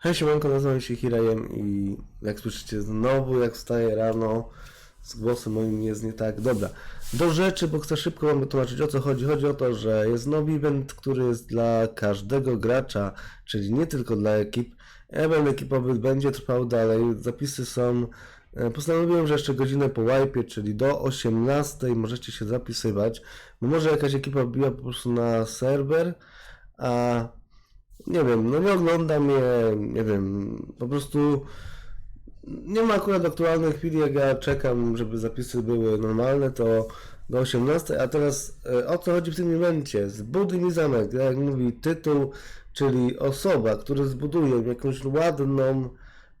Hej siemanko, nazywam się Hirajem i jak słyszycie znowu jak wstaję rano z głosem moim jest nie tak. Dobra, do rzeczy, bo chcę szybko wam wytłumaczyć o co chodzi. Chodzi o to, że jest nowy event, który jest dla każdego gracza, czyli nie tylko dla ekip. Event ekipowy będzie trwał dalej, zapisy są... e, Postanowiłem, że jeszcze godzinę po wipe, czyli do 18 możecie się zapisywać, może jakaś ekipa wbija po prostu na serwer, a nie wiem, no nie oglądam je, nie wiem, po prostu nie ma akurat aktualnej chwili, jak ja czekam, żeby zapisy były normalne, to do 18, a teraz e, o co chodzi w tym momencie? Zbuduj mi zamek, jak mówi tytuł, czyli osoba, która zbuduje jakąś ładną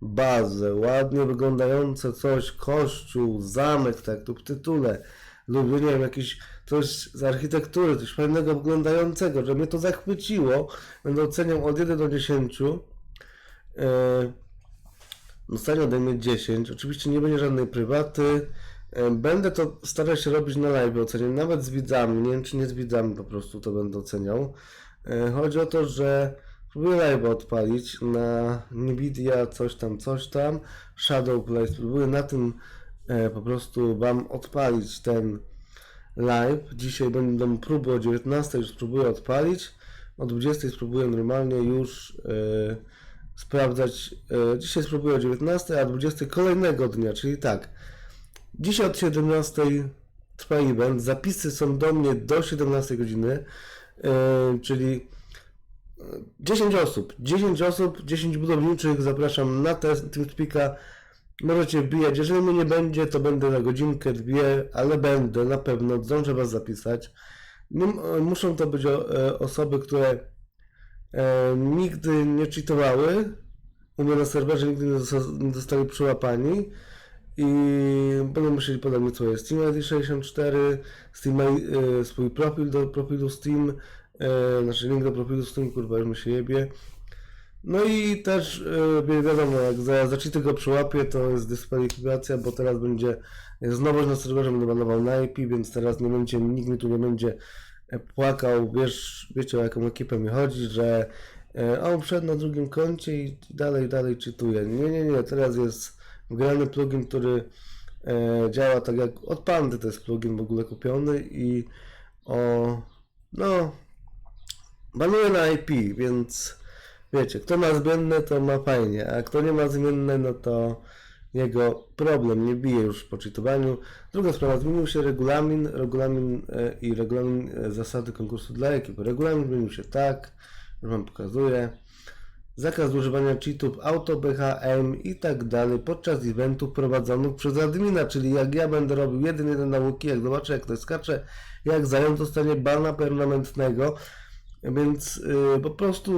bazę, ładnie wyglądające coś, kościół, zamek, tak tu w tytule, lub nie wiem, jakiś coś z architektury, coś fajnego wyglądającego, że mnie to zachwyciło, będę oceniał od 1 do 10. Yy, Dostanie ode mnie 10. Oczywiście nie będzie żadnej prywaty. E, Będę to starał się robić na live, oceniam nawet z widzami. Nie wiem, czy nie z widzami po prostu to będę oceniał. E, Chodzi o to, że próbuję live odpalić na Nvidia coś tam, coś tam. Shadow Play. Spróbuję na tym e, po prostu Wam odpalić ten live. Dzisiaj będą próby o 19 już spróbuję odpalić. O 20 spróbuję normalnie już e, sprawdzać. E, dzisiaj spróbuję o 19, a 20 kolejnego dnia, czyli tak. Dzisiaj od 17 trwa event. Zapisy są do mnie do 17 godziny, e, czyli e, 10 osób. 10 osób, 10 budowniczych. Zapraszam na test TeamSpeak'a. Możecie wbijać. Jeżeli mnie nie będzie, to będę na godzinkę, dwie, ale będę na pewno. Zdążę Was zapisać. M- muszą to być e, osoby, które e, nigdy nie cheatowały u mnie na serwerze, nigdy nie, zosta- nie zostali przyłapani i będą musieli podać mi swoje Steam ID 64, Steam, e, swój profil do profilu Steam, e, znaczy link do profilu Steam, kurwa, już mi się jebie. No i też e, wi- wiadomo, jak za, za cheaty go przyłapię, to jest dyskwalifikacja, bo teraz będzie nowość na serwerze, będę banował na IP, więc teraz nie będzie, nikt tu nie będzie e, płakał, wiesz, wiecie o jaką ekipę mi chodzi, że e, a on wszedł na drugim koncie i dalej, dalej czytuje. Nie, nie, nie, teraz jest wgrany plugin, który e, działa tak jak od Pandy, to jest plugin w ogóle kupiony i o, no, banuje na IP, więc wiecie, kto ma zmienne, to ma fajnie, a kto nie ma zmienne, no to jego problem, nie bije już po czytowaniu. Druga sprawa, zmienił się regulamin, regulamin e, i regulamin e, zasady konkursu dla ekip. Regulamin zmienił się tak, już Wam pokazuję. Zakaz używania cheatów, auto, BHM i tak dalej podczas eventów prowadzonych przez admina, czyli jak ja będę robił jeden jeden nauki, jak zobaczę jak ktoś skacze, jak zając dostanie bana permanentnego, więc yy, po prostu,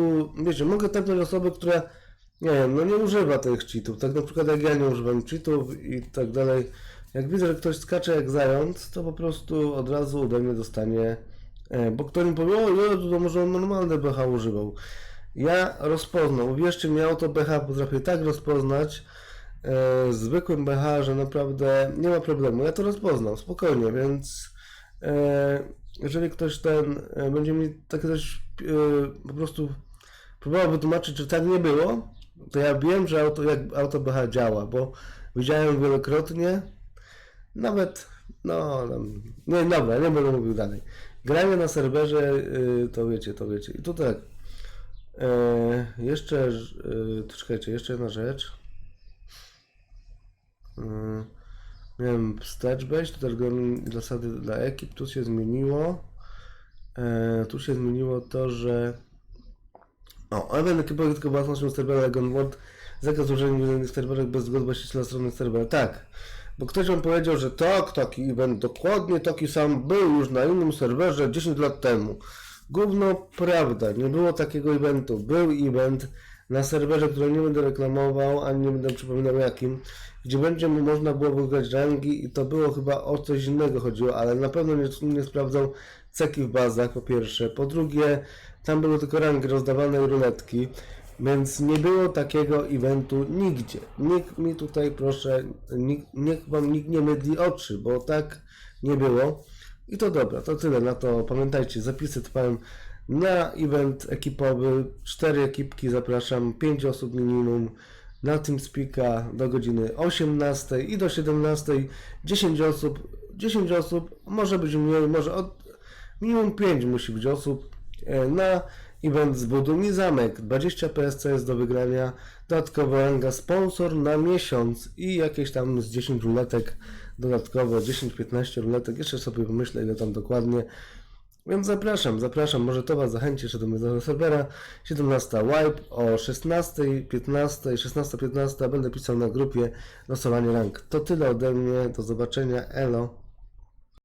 wiecie, mogę tepnąć osobę, która nie wiem, no nie używa tych cheatów, tak na przykład jak ja nie używam cheatów i tak dalej, jak widzę, że ktoś skacze jak zając, to po prostu od razu ode mnie dostanie, e, bo ktoś mi powie, o Jezu, to może on normalne BH używał. Ja rozpoznam, uwierzcie mi, auto BH potrafię tak rozpoznać e, zwykłym BH, że naprawdę nie ma problemu. Ja to rozpoznam, spokojnie, więc jeżeli ktoś ten e, będzie mi takie coś e, po prostu próbował wytłumaczyć, czy tak nie było, to ja wiem, że auto, jak auto BH działa, bo widziałem wielokrotnie, nawet, no, nie, dobra, nie będę mówił dalej. Granie na serwerze, y, to wiecie, to wiecie. I tu e, jeszcze, czekajcie, jeszcze jedna rzecz. Miałem wstecz wejść, tu też regulamin zasady dla ekip, tu się zmieniło. E, tu się zmieniło to, że o, event ekipowy tylko własnością serwera Legon World zakaz używania innych serwerach bez zgody właściciela strony serwera. Tak, bo ktoś wam powiedział, że tak, taki event dokładnie taki sam był już na innym serwerze 10 lat temu. Gówno prawda, nie było takiego eventu. Był event na serwerze, który nie będę reklamował, ani nie będę przypominał jakim, gdzie będzie mu można było wygrać rangi i to było chyba o coś innego chodziło, ale na pewno nie, nie sprawdzał ceki w bazach po pierwsze. Po drugie, tam były tylko rangi rozdawane i ruletki, więc nie było takiego eventu nigdzie. Nikt mi tutaj proszę, nikt, niech wam nikt nie mydli oczy, bo tak nie było. I to dobra, to tyle na to. Pamiętajcie, zapisy trwają Na event ekipowy 4 ekipki zapraszam, 5 osób minimum. Na TeamSpeaka do godziny 18 i do 17 10 osób. 10 osób, może być mniej, może od minimum 5 musi być osób. E, Na event zbuduj mi zamek 20 PSC jest do wygrania. Dodatkowo ranga sponsor na miesiąc i jakieś tam z 10 ruletek dodatkowo 10-15 ruletek. Jeszcze sobie pomyślę ile tam dokładnie. Więc zapraszam, zapraszam, może to Was zachęci jeszcze do mojego serwera. 17 wipe o 16, 15, 16, 15 będę pisał na grupie losowanie rank. To tyle ode mnie, do zobaczenia, elo.